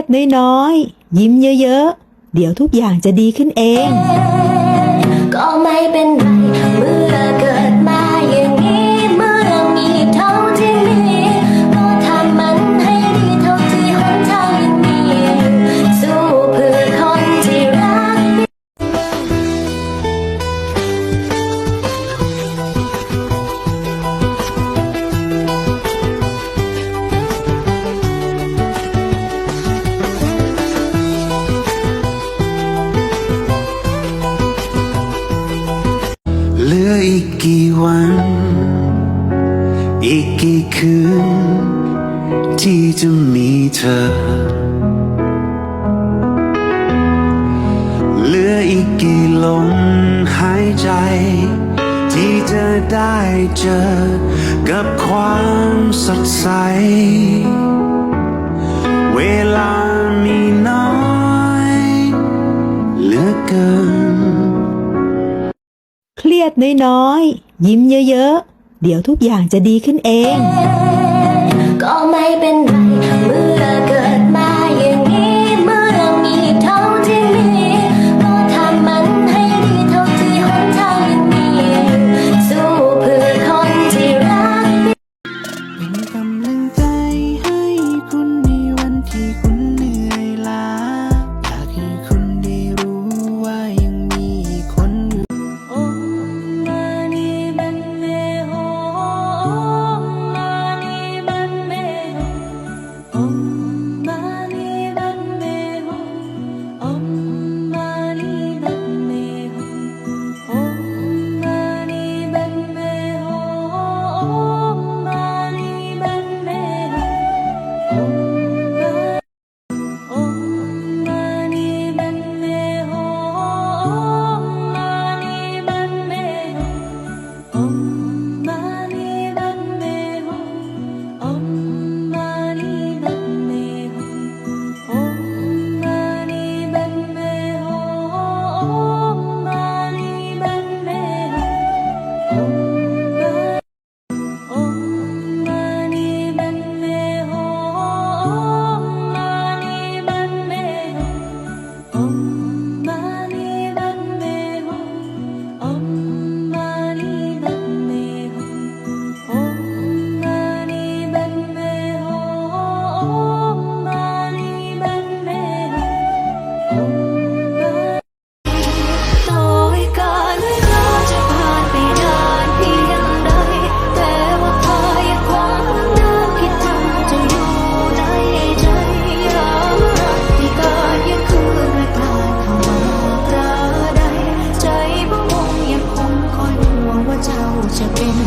ียดน้อยๆ ยิ้มเยอะๆ เดี๋ยวทุกอย่างจะดีขึ้นเอง ก็ไม่เป็นไร ออีกกี่วัน อีกกี่คืน ที่จะมีเธอ เหลืออีกกี่ลมหายใจ ที่จะได้เจอ กับความสดใส เวลา ยดน้อยๆ ยิ้มเยอะๆ เดี๋ยวทุกอย่างจะดีขึ้นเอง ก็ไม่เป็นไร 음 noche que